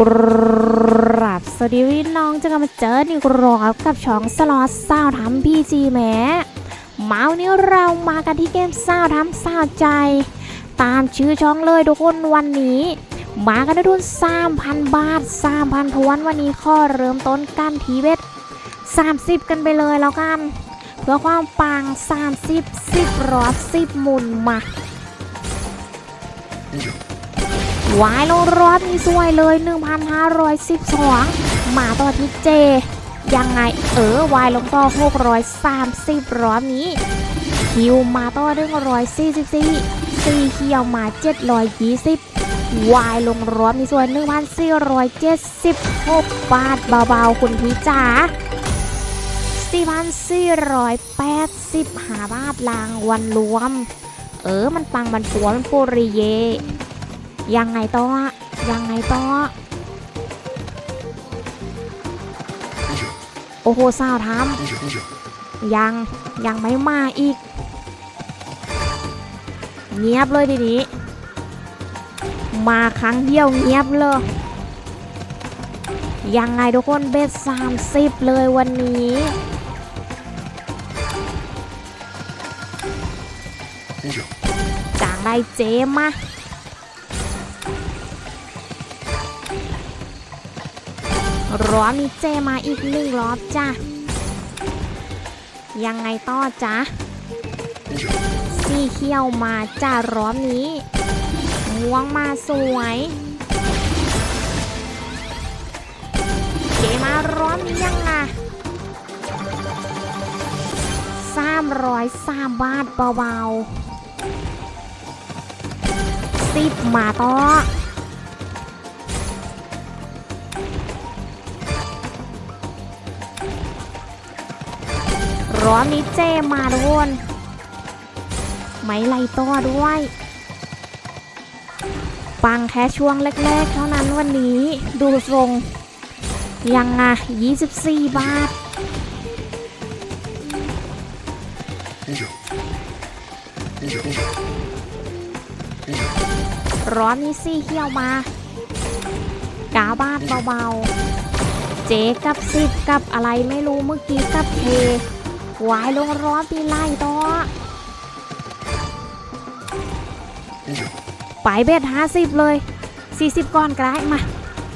กราบสวัสดีพี่น้องจะกลับมาเจอนี่กรอบกับช่องสล็อตซาวทำพีจีแหมมาวันนี้เรามากันที่เกมซาวทำซาวใจ ตามชื่อช่องเลยทุกคนวันนี้ มากันด้วยทุน3,000 บาท 3,000ทวนวันนี้ข้อเริ่มต้นกันทีเบ็ด30 กันไปเลยแล้วกัน เพื่อความปัง 30 10รอบ10หมุนมา วายลงรอบนี้สวยเลย 1,512 มาต่อที่เจ ยังไงเออวายลงต่อ 630 รอบนี้ คิวมาต่อ144ซีเคียวมา 720 วายลงรอบนี้สวย 1,476 บาทเบาๆ คุณพี่จ๋า4,480หาบาทรางวันรวม เออ มันปังมันปัวมันปุริเย ยังไงต่อยังไงต่อโอ้โหสาวทำยังยังไม่มาอีก เงียบเลยทีนี้ มาครั้งเดียวเงียบเลย ยังไงทุกคนเบสสามสิบเลยวันนี้จางได้เจมมา ร้อมีเจมาอีกหนึ่งรอบจ้ะ ยังไงต่อจ๊ะสีเขียวมาจ้ารอบนี้ ม่วงมาสวย เจมารอบนี้ยังไงสามร้อยสามบาทเบาๆสิบมาต่อ ร้อนนี้เจมาทุกคนไม่ไล่ต่อด้วย ปังแค่ช่วงแรกๆ เท่านั้นวันนี้ดูทรง ยังอะ 24 บาท ร้อนนี้ซี่เขี้ยวมากาบาทเบาๆ เจกับสิบกับอะไรไม่รู้เมื่อกี้กับเท วายลงร้อนปีไล่ต่อไปเบ็ดห้าสิบเลย 40 ก่อนก็ไดมา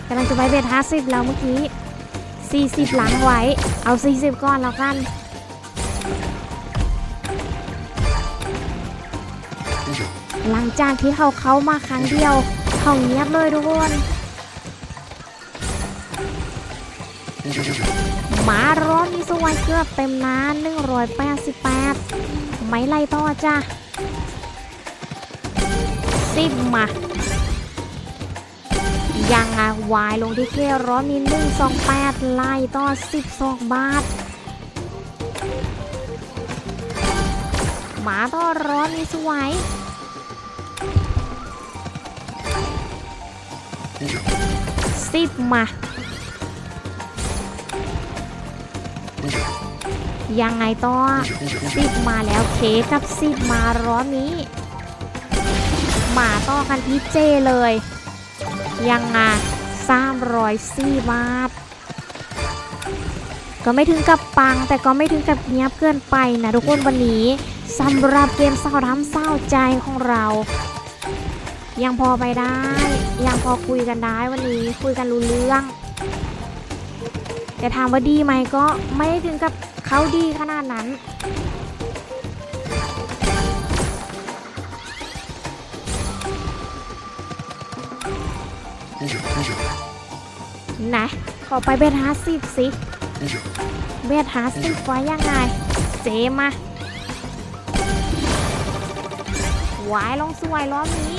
กำลังจะไปเบ็ดห้าสิบแล้วเมื่อกี้ 40 หลังไว้ เอา 40 ก่อนแล้วกัน หลังจากที่เขาเข้ามาครั้งเดียว เขาเงียบเลยทุกคน หมาร้อนนี่สวยเกือบเต็มน้า188ไม่ไล่ต่อจ้ะสิบมายังอะวายลงที่เคร้อนมี128ไล่ต่อ12บาทหมาต่อร้อนนี่สวยสิบมา ยังไงต่อสิบมาแล้วเคกับสิบมาร้อนนี้ หมาต่อกันที่เจเลย ยังไงสามร้อยสี่บาท ก็ไม่ถึงกับปังแต่ก็ไม่ถึงกับเงียบเกินไปนะทุกคนวันนี้สำหรับเกมเศร้าทำเศร้าใจของเรา ยังพอไปได้ ยังพอคุยกันได้วันนี้คุยกันรู้เรื่อง แต่ถามว่าดีไหมก็ไม่ได้ถึงกับเขาดีขนาดนั้น นะ ขอไปเบทฮาสิบสิ เบทฮาสิบไว้ยังไง เจมาวายลงสวยรอบนี้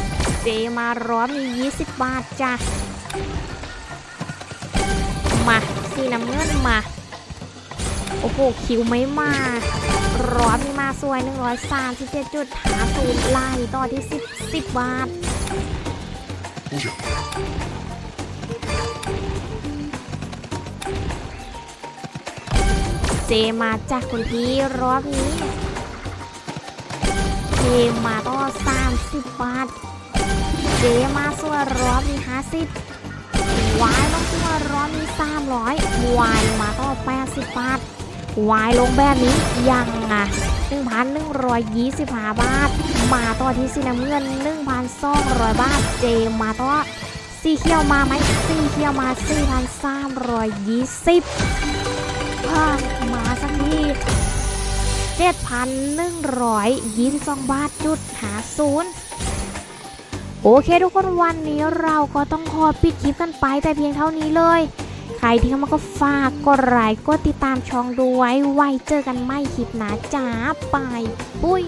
42.50 เจมาร้อบนี้20 บาทจ้ะ มาสีน้ำเงินมา โอ้โห คิวไม่มา ร้อบนี้มาสวย 137.50ไล่ต่อที่ 10 10 บาท เจมาจากคุณพี่รอบนี้เคมาต่อ30 บาท เจมาสัวร้อนมีห้าสิบวายลงสัวร้อนมีสามร้อยวายลงมาก็แปดสิบบาทวายลงแบบนี้ยังอะหนึ่งพันหนึ่งร้อยยี่สิบห้าบาท มาต่อที่สีน้ำเงินหนึ่งพันสองร้อยบาท เจมาต่อสี่เขียวมาไหมสี่เขียวมาสี่พันสามร้อยยี่สิบมาสักทีเจพันหนึ่งร้อยยี่สิบสองบาทจุดหาศูนย์ โอเคทุกคนวันนี้เราก็ต้องขอปิดคลิปกันไปแต่เพียงเท่านี้เลย ใครที่เข้ามาก็ฝากกดไลค์กดติดตามช่องด้วยไว้เจอกันไม่คลิปหนาจ้าไปปุ้ย